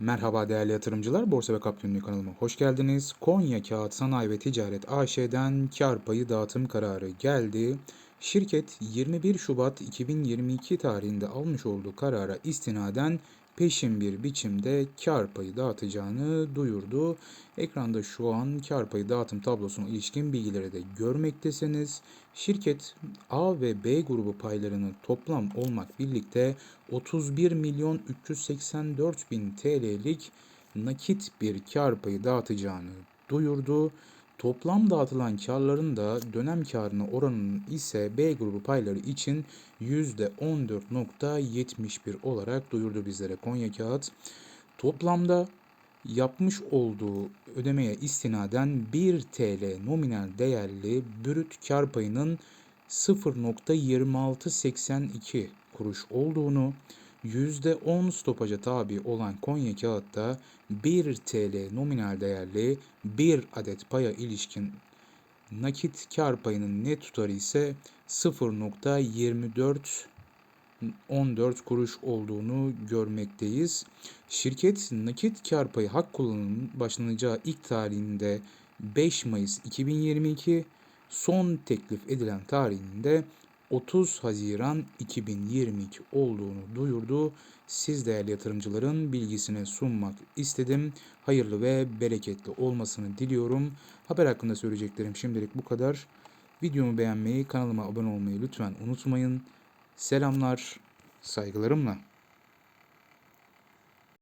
Merhaba değerli yatırımcılar, Borsa ve Kap Günlüğü kanalıma hoş geldiniz. Konya Kağıt Sanayi ve Ticaret AŞ'den kar payı dağıtım kararı geldi. Şirket 21 Şubat 2022 tarihinde almış olduğu karara istinaden peşin bir biçimde kar payı dağıtacağını duyurdu. Ekranda şu an kar payı dağıtım tablosuna ilişkin bilgileri de görmektesiniz. Şirket A ve B grubu paylarını toplam olmak birlikte 31 milyon 384 bin TL'lik nakit bir kar payı dağıtacağını duyurdu. Toplam dağıtılan karların da dönem karına oranının ise B grubu payları için %14.71 olarak duyurdu bizlere Konya Kağıt. Toplamda yapmış olduğu ödemeye istinaden 1 TL nominal değerli brüt kar payının 0.2682 kuruş olduğunu, %10 stopaja tabi olan Konya Kağıt'ta 1 TL nominal değerli 1 adet paya ilişkin nakit kar payının net tutarı ise 0.24 14 kuruş olduğunu görmekteyiz. Şirket nakit kar payı hak kullanımının başlanacağı ilk tarihinde 5 Mayıs 2022, son teklif edilen tarihinde 30 Haziran 2022 olduğunu duyurdu. Siz değerli yatırımcıların bilgisine sunmak istedim. Hayırlı ve bereketli olmasını diliyorum. Haber hakkında söyleyeceklerim şimdilik bu kadar. Videomu beğenmeyi, kanalıma abone olmayı lütfen unutmayın. Selamlar, saygılarımla.